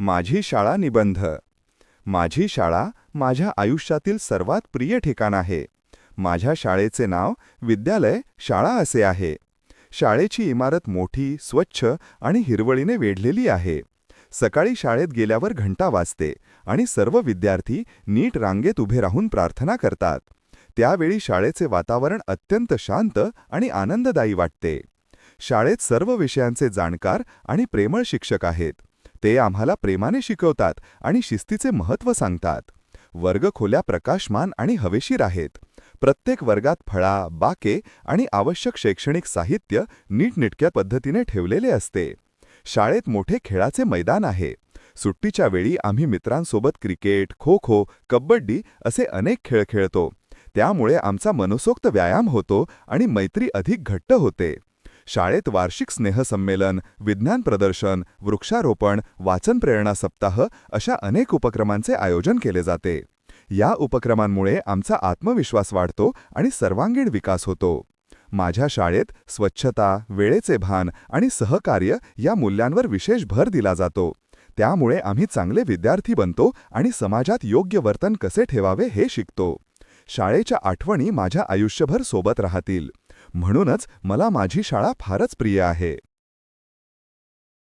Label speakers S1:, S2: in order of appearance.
S1: माझी शाळा निबंध. माझी शाळा माझ्या आयुष्यातील सर्वात प्रिय ठिकाण आहे. माझ्या शाळेचे नाव विद्यालय शाळा असे आहे. शाळेची इमारत मोठी स्वच्छ आणि हिरवळीने वेढलेली आहे. सकाळी शाळेत गेल्यावर घंटा वाजते आणि सर्व विद्यार्थी नीट रांगेत उभे राहून प्रार्थना करतात. त्यावेळी शाळेचे वातावरण अत्यंत शांत आणि आनंददायी वाटते. शाळेत सर्व विषयांचे जाणकार आणि प्रेमळ शिक्षक आहेत. ते आम्हाला प्रेमाने शिकवतात आणि शिस्तीचे महत्त्व सांगतात. वर्गखोल्या प्रकाशमान आणि हवेशीर आहेत. प्रत्येक वर्गात फळा बाके आणि आवश्यक शैक्षणिक साहित्य नीटनिटक्या पद्धतीने ठेवलेले असते. शाळेत मोठे खेळाचे मैदान आहे. सुट्टीच्या वेळी आम्ही मित्रांसोबत क्रिकेट खो खो कबड्डी असे अनेक खेळ खेळतो. त्यामुळे आमचा मनसोक्त व्यायाम होतो आणि मैत्री अधिक घट्ट होते. शाळेत वार्षिक स्नेहसंमेलन विज्ञान प्रदर्शन वृक्षारोपण वाचन प्रेरणा सप्ताह अशा अनेक उपक्रमांचे आयोजन केले जाते. या उपक्रमांमुळे आमचा आत्मविश्वास वाढतो आणि सर्वांगीण विकास होतो. माझ्या शाळेत स्वच्छता वेळेचे भान आणि सहकार्य या मूल्यांवर विशेष भर दिला जातो. त्यामुळे आम्ही चांगले विद्यार्थी बनतो आणि समाजात योग्य वर्तन कसे ठेवावे हे शिकतो. शाळेच्या आठवणी माझ्या आयुष्यभर सोबत राहतील. म्हणूनच मला माझी शाळा फारच प्रिय आहे.